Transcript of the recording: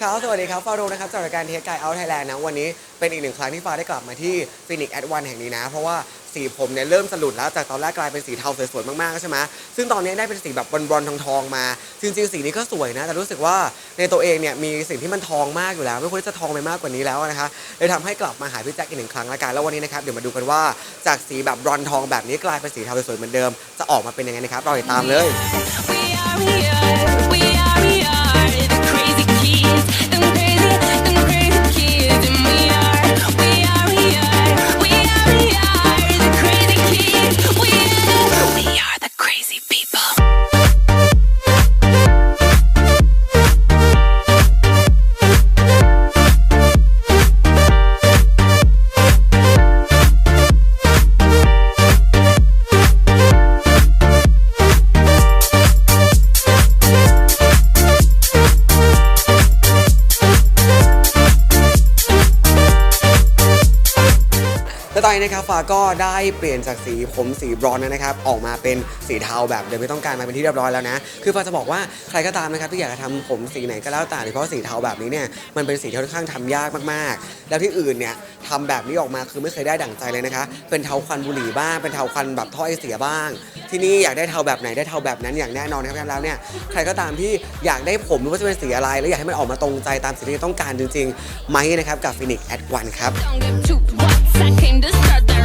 ครับ สวัสดีครับฟาโรห์นะครับจากรายการเทสไกเอาไทยแลนด์นะ วันนี้เป็นอีกหนึ่งครั้งที่ฟ้าได้กลับมาที่ฟินิกแอดวันแห่งนี้นะ เพราะว่าสีผมเนี่ยเริ่มสลุดแล้ว จากตอนแรกกลายเป็นสีเทาสวยๆมากๆใช่ไหมซึ่งตอนนี้ได้เป็นสีแบบบอลๆทองๆมา จริงๆ สีนี้ก็สวยนะ แต่รู้สึกว่าในตัวเองเนี่ยมีสิ่งที่มันทองมากอยู่แล้ว ไม่ควรจะทองไปมากกว่านี้แล้วนะคะเลยทำให้กลับมาหาพี่แจ็คอีกหนึ่งครั้งละกันแล้ววันนี้นะครับเดี๋ยวมาดูกันว่าจากสีแบบบรอนทองแบบนี้กลายเป็นสีเทาสวยๆเหมือนเดิม จะออกมาเป็นยังไงนะครับรอติดตามเลย และตอนนี้นะครับฟ้าก็ได้เปลี่ยนจากสีผมสีบรอนซ์นะครับออกมาเป็นสีเทาแบบเดิมไม่ต้องการมาเป็นที่เรียบร้อยแล้วนะคือฟ้าจะบอกว่าใครก็ตามนะครับที่อยากจะทำผมสีไหนก็แล้วแต่โดยเฉพาะสีเทาแบบนี้เนี่ยมันเป็นสีที่ค่อนข้างทำยากมากๆ แล้วที่อื่นเนี่ยทำแบบนี้ออกมาคือไม่เคยได้ดั่งใจเลยนะคะ เป็นเทาควันบุหรี่บ้างเป็นเทาควันแบบท่อไอเสียบ้าง ที่นี่อยากได้เทาแบบไหนได้เทาแบบนั้นอย่างแน่นอนนะครับแล้วเนี่ยใครก็ตามที่อยากได้ผมไม่ว่าจะเป็นสีอะไร แล้วอยากให้มันออกมาตรงใจตามสีที่ต้องการจริงๆไหมนะครับกับฟินิกแอดวันครับ Don't give two whats. I came to start the